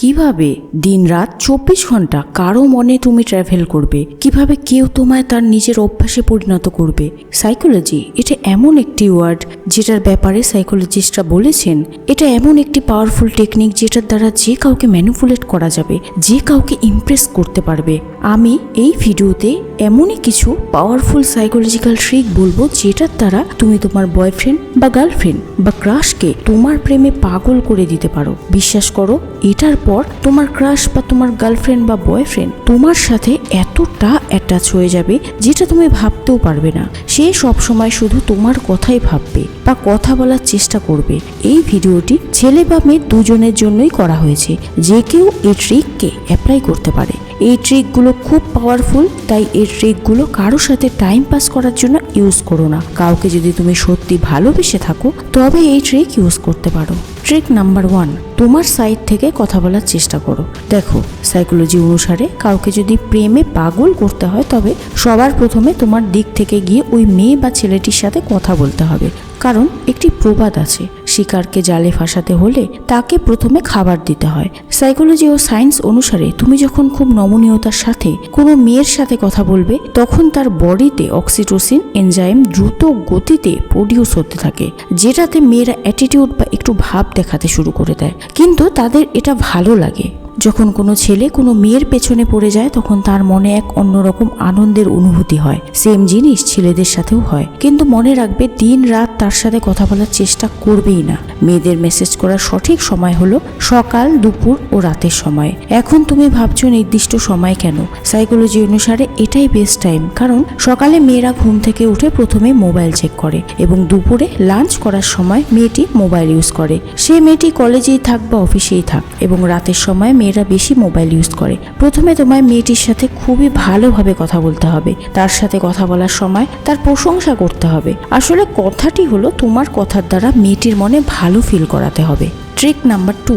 কীভাবে দিনরাত চব্বিশ ঘণ্টা কারও মনে তুমি ট্রাভেল করবে? কীভাবে কেউ তোমায় তার নিজের অভ্যাসে পরিণত করবে? সাইকোলজি এটা এমন একটি ওয়ার্ড যেটার ব্যাপারে সাইকোলজিস্টরা বলেছেন, এটা এমন একটি পাওয়ারফুল টেকনিক যেটার দ্বারা যে কাউকে ম্যানিপুলেট করা যাবে, যে কাউকে ইমপ্রেস করতে পারবে। আমি এই ভিডিওতে এমনই কিছু পাওয়ারফুল সাইকোলজিক্যাল ট্রিক বলব যেটার দ্বারা তুমি তোমার বয়ফ্রেন্ড বা গার্লফ্রেন্ড বা ক্রাশকে তোমার প্রেমে পাগল করে দিতে পারো। বিশ্বাস করো এটার পর তোমার ক্রাশ বা তোমার গার্লফ্রেন্ড বা বয়ফ্রেন্ড তোমার সাথে এতটা অ্যাটাচ হয়ে যাবে যেটা তুমি ভাবতেও পারবে না। সে সবসময় শুধু তোমার কথাই ভাববে বা কথা বলার চেষ্টা করবে। এই ভিডিওটি ছেলে বা মেয়ে দুজনের জন্যই করা হয়েছে। যে কেউ এই ট্রিককে অ্যাপ্লাই করতে পারে। এই ট্রিকগুলো খুব পাওয়ারফুল তাই এই ট্রিকগুলো কারোর সাথে টাইম পাস করার জন্য ইউজ করো না। কাউকে যদি তুমি সত্যি ভালোবেসে থাকো, তবে এই ট্রিক ইউজ করতে পারো। ট্রিক নাম্বার ওয়ান তোমার সাইড থেকে কথা বলার চেষ্টা করো। দেখো সাইকোলজি অনুসারে কাউকে যদি প্রেমে পাগল করতে হয়, তবে সবার প্রথমে তোমার দিক থেকে গিয়ে ওই মেয়ে বা ছেলেটির সাথে কথা বলতে হবে। কারণ একটি প্রবাদ আছে শিকারকে জালে ফাঁসাতে হলে তাকে প্রথমে খাবার দিতে হয়। সাইকোলজি ও সায়েন্স অনুসারে তুমি যখন খুব নমনীয়তার সাথে কোনো মেয়ের সাথে কথা বলবে, তখন তার বডিতে অক্সিটোসিন এনজাইম দ্রুত গতিতে প্রডিউস হতে থাকে, যেটাতে মেয়েরা অ্যাটিটিউড বা একটু ভাব দেখাতে শুরু করে দেয়। কিন্তু তাদের এটা ভালো লাগে। যখন কোনো ছেলে কোনো মেয়ের পেছনে পড়ে যায়, তখন তার মনে এক অন্যরকম আনন্দের অনুভূতি হয়। সেম জিনিস ছেলেদের সাথেও হয়। কিন্তু মনে রাখবে, দিন রাত তার সাথে কথা বলার চেষ্টা করবেই না। মেয়েদের মেসেজ করার সঠিক সময় হলো সকাল, দুপুর ও রাতের সময়। এখন তুমি ভাবছ নির্দিষ্ট সময় কেন? সাইকোলজি অনুসারে এটাই বেস্ট টাইম কারণ সকালে মেয়েরা ঘুম থেকে উঠে প্রথমে মোবাইল চেক করে এবং দুপুরে লাঞ্চ করার সময় মেয়েটি মোবাইল ইউজ করে। সে মেয়েটি কলেজেই থাক বা অফিসেই থাক এবং রাতের সময় মেয়েরা বেশি মোবাইল ইউজ করে। প্রথমে তোমায় মেয়েটির সাথে খুবই ভালোভাবে কথা বলতে হবে। তার সাথে কথা বলার সময় তার প্রশংসা করতে হবে। আসলে কথাটি হলো তোমার কথার দ্বারা মেয়েটির মনে ভালো ফিল করাতে হবে। ট্রিক নাম্বার টু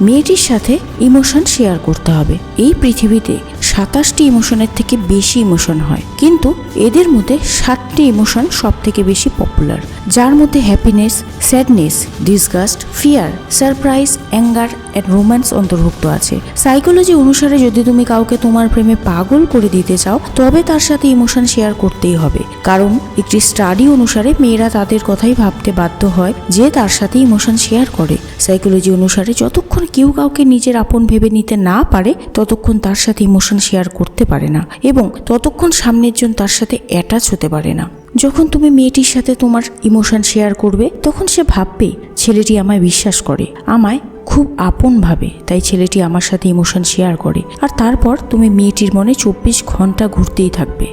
মেয়েটির সাথে ইমোশন শেয়ার করতে হবে। এই পৃথিবীতে সাতাশটি ইমোশনের থেকে বেশি ইমোশন হয়। কিন্তু এদের মধ্যে সাতটি ইমোশন সব থেকে বেশি পপুলার, যার মধ্যে happiness, sadness, disgust, fear, surprise, anger, and romance অন্তর্ভুক্ত আছে। সাইকোলজি অনুসারে যদি তুমি কাউকে তোমার প্রেমে পাগল করে দিতে চাও, তবে তার সাথে ইমোশন শেয়ার করতেই হবে। কারণ একটি স্টাডি অনুসারে মেয়েরা তাদের কথাই ভাবতে বাধ্য হয় যে তার সাথে ইমোশন শেয়ার করে। সাইকোলজি অনুসারে যতক্ষণ কেউ কাউকে নিজের আপন ভেবে নিতে না পারে, ততক্ষণ তার সাথে ইমোশন শেয়ার করতে পারে না এবং ততক্ষণ সামনের জন তার সাথে অ্যাটাচ হতে পারে না। যখন তুমি মেয়েটির সাথে তোমার ইমোশন শেয়ার করবে, তখন সে ভাববে, ছেলেটি আমায় বিশ্বাস করে, আমায় খুব আপন ভাবে, তাই ছেলেটি আমার সাথে ইমোশন শেয়ার করে। আর তারপর তুমি মেয়েটির মনে চব্বিশ ঘণ্টা ঘুরতেই থাকবে।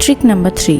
Trick number three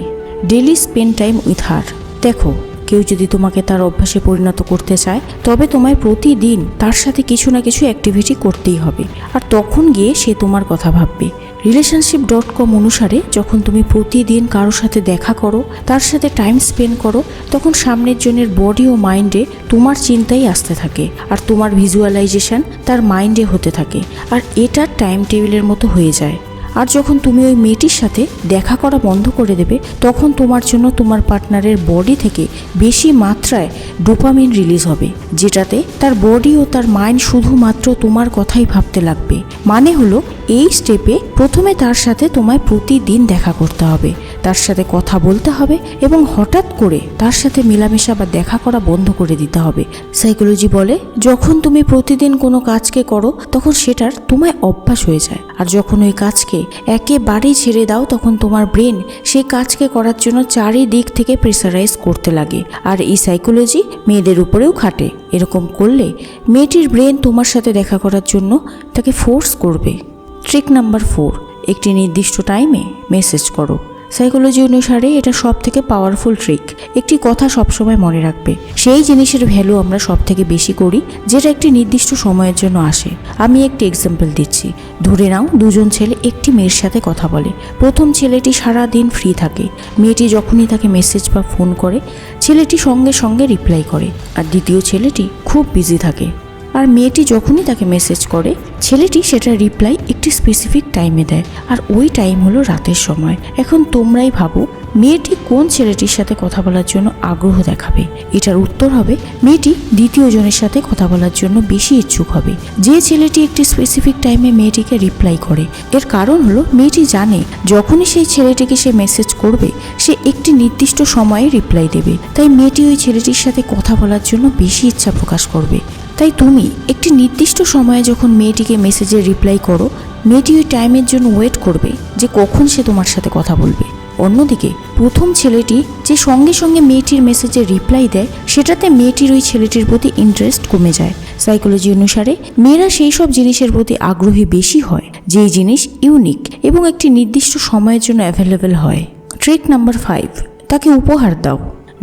daily spend time with her দেখো কেউ যদি তোমাকে তার অভ্যাসে পরিণত করতে চায়, তবে তোমায় প্রতিদিন তার সাথে কিছু না কিছু অ্যাক্টিভিটি করতেই হবে। আর তখন গিয়ে সে তোমার কথা ভাববে। রিলেশনশিপ ডট কম অনুসারে যখন তুমি প্রতিদিন কারোর সাথে দেখা করো, তার সাথে টাইম স্পেন্ড করো, তখন সামনের জনের বডি ও মাইন্ডে তোমার চিন্তাই আসতে থাকে। আর তোমার ভিজুয়ালাইজেশন তার মাইন্ডে হতে থাকে। আর এটা টাইম টেবিলের মতো হয়ে যায়। আর যখন তুমি ওই মেয়েটির সাথে দেখা করা বন্ধ করে দেবে, তখন তোমার জন্য তোমার পার্টনারের বডি থেকে বেশি মাত্রায় ডোপামিন রিলিজ হবে, যেটাতে তার বডি ও তার মাইন্ড শুধুমাত্র তোমার কথাই ভাবতে লাগবে। মানে হলো, এই স্টেপে প্রথমে তার সাথে তোমায় প্রতিদিন দেখা করতে হবে, তার সাথে কথা বলতে হবে এবং হঠাৎ করে তার সাথে মেলামেশা বা দেখা করা বন্ধ করে দিতে হবে। সাইকোলজি বলে, যখন তুমি প্রতিদিন কোনো কাজকে করো, তখন সেটার তোমায় অভ্যাস হয়ে যায়। আর যখন ওই কাজকে একেবারেই ছেড়ে দাও তখন তোমার ব্রেন সেই কাজকে করার জন্য চারিদিক থেকে প্রেসারাইজ করতে লাগে। আর এই সাইকোলজি মেয়েদের উপরেও খাটে। এরকম করলে মেয়েটির ব্রেন তোমার সাথে দেখা করার জন্য তাকে ফোর্স করবে। ট্রিক নাম্বার ফোর, একটি নির্দিষ্ট টাইমে মেসেজ করো। সাইকোলজি অনুসারে এটা সব থেকে পাওয়ারফুল ট্রিক একটি কথা সবসময় মনে রাখবে, সেই জিনিসের ভ্যালু আমরা সব থেকে বেশি করি, যেটা একটি নির্দিষ্ট সময়ের জন্য আসে। আমি একটি এক্সাম্পল দিচ্ছি। ধরে নাও, দুজন ছেলে একটি মেয়ের সাথে কথা বলে। প্রথম ছেলেটি সারা দিন ফ্রি থাকে। মেয়েটি যখনই তাকে মেসেজ বা ফোন করে, ছেলেটি সঙ্গে সঙ্গে রিপ্লাই করে। আর দ্বিতীয় ছেলেটি খুব বিজি থাকে। আর মেয়েটি যখনই তাকে মেসেজ করে, ছেলেটি সেটা রিপ্লাই একটি স্পেসিফিক টাইমে দেয়। আর ওই টাইম হলো রাতের সময়। এখন তোমরাই ভাবো, মেয়েটি কোন ছেলেটির সাথে কথা বলার জন্য আগ্রহ দেখাবে? এটার উত্তর হবে, মেয়েটি দ্বিতীয় জনের সাথে কথা বলার জন্য বেশি ইচ্ছুক হবে। যে ছেলেটি একটি স্পেসিফিক টাইমে মেয়েটিকে রিপ্লাই করে। এর কারণ হলো, মেয়েটি জানে, যখনই সেই ছেলেটিকে সে মেসেজ করবে, সে একটি নির্দিষ্ট সময়ে রিপ্লাই দেবে। তাই মেয়েটি ওই ছেলেটির সাথে কথা বলার জন্য বেশি ইচ্ছা প্রকাশ করবে। তাই তুমি একটি নির্দিষ্ট সময়ে যখন মেয়েটিকে মেসেজের রিপ্লাই করো, মেয়েটি ওই টাইমের জন্য ওয়েট করবে যে কখন সে তোমার সাথে কথা বলবে। অন্যদিকে, প্রথম ছেলেটি যে সঙ্গে সঙ্গে মেয়েটির মেসেজে রিপ্লাই দেয়, সেটাতে মেয়েটির ওই ছেলেটির প্রতি ইন্টারেস্ট কমে যায়। সাইকোলজি অনুসারে, মেয়েরা সেই সব জিনিসের প্রতি আগ্রহী বেশি হয়, যেই জিনিস ইউনিক এবং একটি নির্দিষ্ট সময়ের জন্য অ্যাভেলেবেল হয়। ট্রিক নাম্বার ফাইভ তাকে উপহার দাও।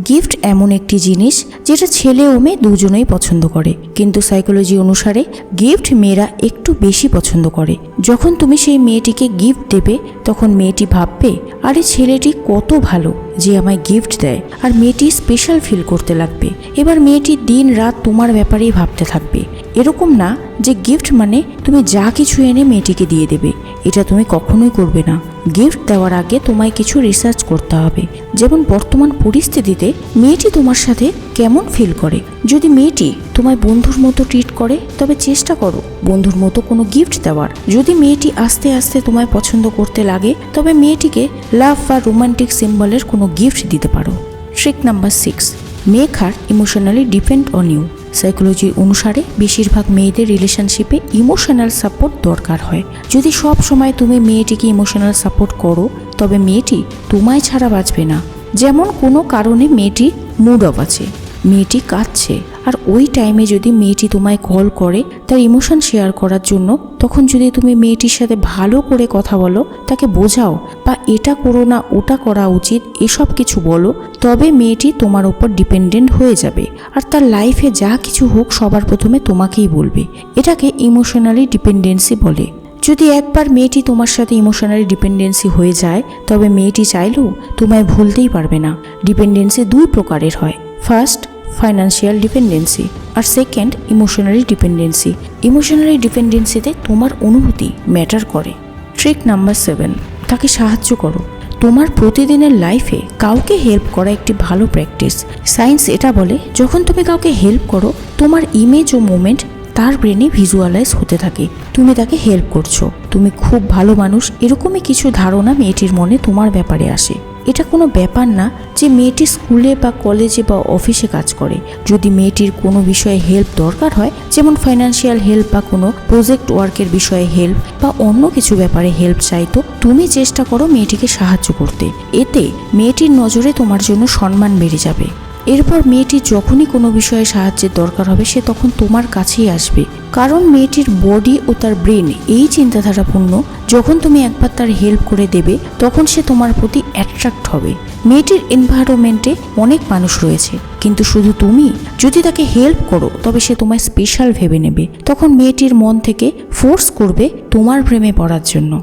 গিফট এমন একটি জিনিস যেটা ছেলে ও মেয়ে দুজনেই পছন্দ করে। কিন্তু সাইকোলজি অনুসারে গিফট মেয়েরা একটু বেশি পছন্দ করে। যখন তুমি সেই মেয়েটিকে গিফট দেবে, তখন মেয়েটি ভাববে, আরে ছেলেটি কত ভালো। যে আমায় গিফট দেয়, আর মেয়েটি স্পেশাল ফিল করতে লাগবে। এবার মেয়েটি দিন রাত তোমার ব্যাপারেই ভাবতে থাকবে। এরকম না যে গিফট মানে তুমি যা কিছু এনে মেয়েটিকে দিয়ে দেবে, এটা তুমি কখনোই করবে না। গিফট দেওয়ার আগে তোমায় কিছু রিসার্চ করতে হবে। যেমন বর্তমান পরিস্থিতিতে মেয়েটি তোমার সাথে কেমন ফিল করে? যদি মেয়েটি তোমায় বন্ধুর মতো ট্রিট করে, তবে চেষ্টা করো, বন্ধুর মতো কোনো গিফট দেওয়ার। যদি মেয়েটি আস্তে আস্তে তোমায় পছন্দ করতে লাগে, তবে মেয়েটিকে লাভ বা রোমান্টিক সিম্বলের কোনো গিফট দিতে পারো। Trick number six make her emotionally depend on you psychology অনুসারে, বেশিরভাগ মেয়েদের রিলেশনশিপে ইমোশনাল সাপোর্ট দরকার হয়। যদি সব সময় তুমি মেয়েটিকে ইমোশনাল সাপোর্ট করো, তবে মেয়েটি তোমায় ছাড়া বাঁচবে না। যেমন কোনো কারণে মেয়েটি মুড অফ আছে, মেয়েটি কাঁদছে আর ওই টাইমে যদি মেয়েটি তোমায় কল করে, তার ইমোশন শেয়ার করার জন্য, তখন যদি তুমি মেয়েটির সাথে ভালো করে কথা বলো, তাকে বোঝাও, বা এটা করো না, ওটা করা উচিত, এসব কিছু বলো, তবে মেয়েটি তোমার উপর ডিপেন্ডেন্ট হয়ে যাবে। আর তার লাইফে যা কিছু হোক, সবার প্রথমে তোমাকেই বলবে। এটাকে ইমোশনালি ডিপেন্ডেন্সি বলে। যদি একবার মেয়েটি তোমার সাথে ইমোশনালি ডিপেন্ডেন্সি হয়ে যায়, তবে মেয়েটি চাইলেও তোমায় ভুলতেই পারবে না। ডিপেন্ডেন্সি দুই প্রকারের হয়। ফার্স্ট ফাইন্যান্সিয়াল ডিপেন্ডেন্সি আর সেকেন্ড ইমোশনালি ডিপেন্ডেন্সি ইমোশনালি ডিপেন্ডেন্সিতে তোমার অনুভূতি ম্যাটার করে। ট্রিক নাম্বার সেভেন তাকে সাহায্য করো। তোমার প্রতিদিনের লাইফে কাউকে হেল্প করা একটি ভালো প্র্যাকটিস সায়েন্স এটা বলে, যখন তুমি কাউকে হেল্প করো, তোমার ইমেজ ও মুমেন্ট তার ব্রেনে ভিজুয়ালাইজ হতে থাকে। তুমি তাকে হেল্প করছ। তুমি খুব ভালো মানুষ, এরকমই কিছু ধারণা মেয়েটির মনে তোমার ব্যাপারে আসে। এটা কোনো ব্যাপার না যে মেয়েটি স্কুলে বা কলেজে বা অফিসে কাজ করে। যদি মেয়েটির কোনো বিষয়ে হেল্প দরকার হয়, যেমন ফাইন্যান্সিয়াল হেল্প বা কোনো প্রজেক্ট ওয়ার্কের বিষয়ে হেল্প বা অন্য কিছু ব্যাপারে হেল্প চাইতো তুমি চেষ্টা করো মেয়েটিকে সাহায্য করতে। এতে মেয়েটির নজরে তোমার জন্য সম্মান বেড়ে যাবে। এরপর মেয়েটি যখনই কোনো বিষয়ে সাহায্যের দরকার হবে, সে তখন তোমার কাছেই আসবে। কারণ মেয়েটির বডি ও তার ব্রেন এই চিন্তাধারাপূর্ণ যখন তুমি একবার তার হেল্প করে দেবে, তখন সে তোমার প্রতি অ্যাট্রাক্ট হবে। মেয়েটির এনভায়রনমেন্টে অনেক মানুষ রয়েছে, কিন্তু শুধু তুমি। যদি তাকে হেল্প করো, তবে সে তোমায় স্পেশাল ভেবে নেবে। তখন মেয়েটির মন থেকে ফোর্স করবে তোমার প্রেমে পড়ার জন্য।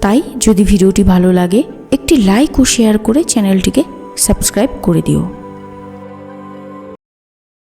তাই যদি ভিডিওটি ভালো লাগে, একটি লাইক ও শেয়ার করে চ্যানেলটিকে সাবস্ক্রাইব করে দিও।